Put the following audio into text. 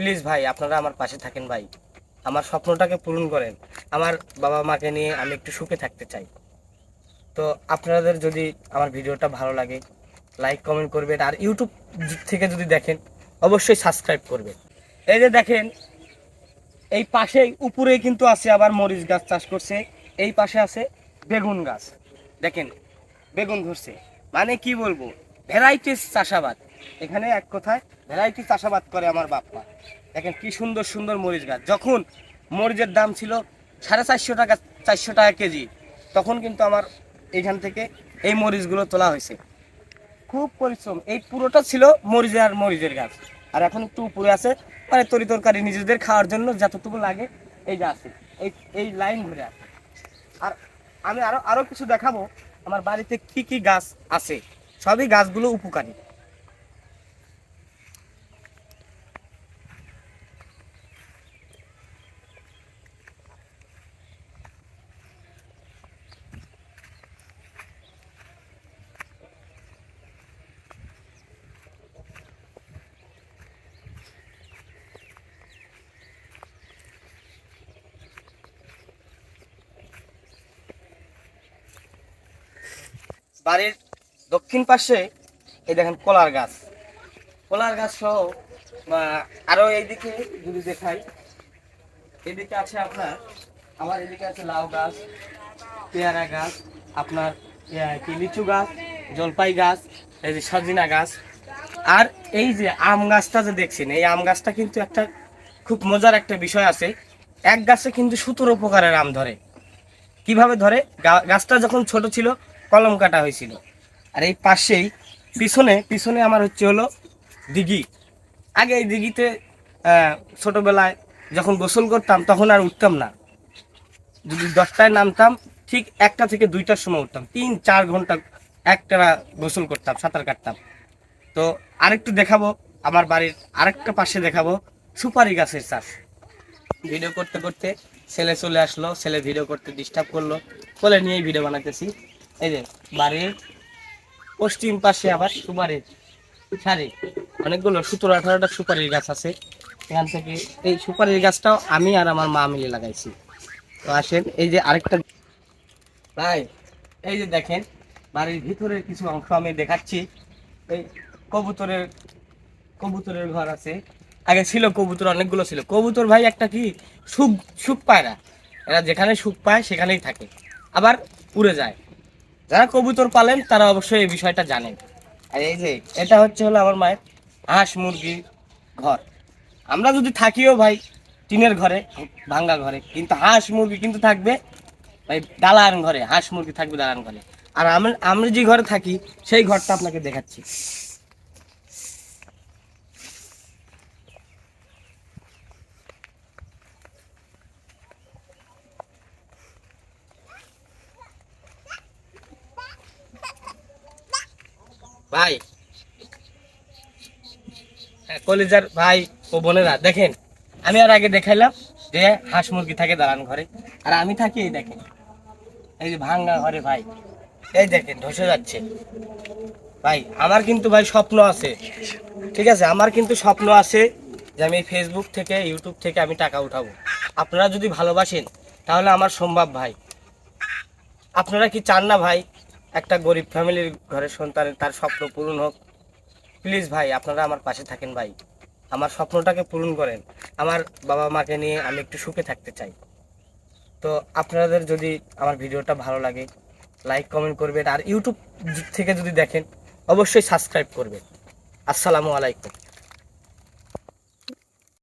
Please ভাই, আপনারা আমার পাশে থাকেন ভাই। আমার স্বপ্নটাকে পূরণ করেন। আমার বাবা মাকে নিয়ে আমি একটু সুখে থাকতে চাই। তো আপনাদের যদি আমার ভিডিওটা ভালো লাগে লাইক কমেন্ট করবেন, আর ইউটিউব থেকে যদি দেখেন, অবশ্যই সাবস্ক্রাইব করবেন। এই যে দেখেন, এই পাশেই উপরে কিন্তু আছে আবার মরিচ গাছ চাষ করছে। এই পাশে আছে বেগুন গাছ। দেখেন, বেগুন ধরছে। মানে কি বলব? ভ্যারাইটিস চাষাবাদ। এখানে এক কথায় ভ্যারাইটি চাষাবাদ করে আমার বাপ্পা দেখেন কি সুন্দর সুন্দর মরিচ গাছ। যখন মরিচের দাম ছিল সাড়ে চারশো টাকা চারশো টাকা কেজি, তখন কিন্তু আমার এখান থেকে এই মরিচগুলো তোলা হয়েছে। খুব পরিশ্রম। এই পুরোটা ছিল মরিচের আর মরিচের গাছ। আর এখন একটু উপরে আছে মানে তরি তরকারি নিজেদের খাওয়ার জন্য যতটুকু লাগে এই যে আছে। এই এই লাইন ঘুরে আছে। আর আমি আরও আরও কিছু দেখাবো, আমার বাড়িতে কি কি গাছ আছে। সবই গাছগুলো উপকারী। বাড়ির দক্ষিণ পাশে এই দেখেন কলার গাছ। কলার গাছ সহ আহ, আরও এইদিকে যদি দেখাই এদিকে আছে আপনার আমার এদিকে আছে লাউ গাছ পেয়ারা গাছ আপনার কি লিচু গাছ জলপাই গাছ এই যে সজিনা গাছ। আর এই যে আম গাছটা যে দেখছেন এই আম গাছটা কিন্তু একটা খুব মজার একটা বিষয় আছে। এক গাছে কিন্তু সতেরো প্রকারের আম ধরে। কীভাবে ধরে? গাছটা যখন ছোট ছিল কলম কাটা হয়েছিল। আর এই পাশেই, পিছনে পিছনে আমার হচ্ছে হলো দিঘি। আগে এই দিঘিতে ছোটোবেলায় যখন গোসল করতাম তখন আর উঠতাম না। যদি দশটায় নামতাম, ঠিক একটা থেকে দুইটার সময় উঠতাম। তিন, চার ঘণ্টা একটা গোসল করতাম, সাঁতার কাটতাম। তো আরেকটু দেখাবো, আমার বাড়ির আরেকটা পাশে দেখাবো, সুপারি গাছের চাষ। ভিডিও করতে করতে ছেলে চলে আসলো, ছেলে ভিডিও করতে ডিস্টার্ব করল। কোলে নিয়েই ভিডিও বানাইতেছি। এই যে বাড়ির পশ্চিম পাশে আবার সুপারির সারি। অনেকগুলো সতেরো, আঠারোটা সুপারির গাছ আছে। এখান থেকে এই সুপারির গাছটাও আমি আর আমার মা মিলে লাগাইছি। তো আসেন, এই যে আরেকটা ভাই, এই যে দেখেন, বাড়ির ভিতরের কিছু অংশ আমি দেখাচ্ছি। এই কবুতরের কবুতরের ঘর আছে। আগে ছিল কবুতর, অনেকগুলো ছিল। কবুতর ভাই একটা কি, সুখ সুখ পায় না। এরা যেখানে সুখ পায় সেখানেই থাকে। আবার উড়ে যায়। যারা কবুতর পালেন, তারা অবশ্যই এই বিষয়টা জানেন। আর এই যে, এটা হচ্ছে হলো আমার মায়ের হাঁস মুরগি ঘর। আমরা যদি থাকিও ভাই টিনের ঘরে, ভাঙ্গা ঘরে, কিন্তু হাঁস মুরগি কিন্তু থাকবে ভাই দালান ঘরে, হাঁস মুরগি থাকবে দালান ঘরে। আর আমরা আমরা যে ঘরে থাকি, সেই ঘরটা আপনাকে দেখাচ্ছি। ভাই। হ্যাঁ, কলিজার ভাই ও বোনেরা দেখেন আমি আর আগে দেখাইলাম যে হাঁস মুরগি থাকে দালান ঘরে আর আমি থাকি এই দেখেন এই যে ভাঙ্গা ঘরে ভাই এই দেখেন ধসে যাচ্ছে। ভাই আমার কিন্তু ভাই স্বপ্ন আছে ঠিক আছে আমার কিন্তু স্বপ্ন আছে যে আমি ফেসবুক থেকে ইউটিউব থেকে আমি টাকা উঠাবো। আপনারা যদি ভালোবাসেন তাহলে আমার সম্ভব ভাই। আপনারা কি চান না ভাই একটা গরিব ফ্যামিলির ঘরের সন্তানের তার স্বপ্ন পূরণ হোক। প্লিজ ভাই, আপনারা আমার পাশে থাকেন ভাই। আমার স্বপ্নটাকে পূরণ করেন। আমার বাবা মাকে নিয়ে আমি একটু সুখে থাকতে চাই। তো আপনাদের যদি আমার ভিডিওটা ভালো লাগে লাইক কমেন্ট করবেন। আর ইউটিউব থেকে যদি দেখেন, অবশ্যই সাবস্ক্রাইব করবেন। আসসালামু আলাইকুম।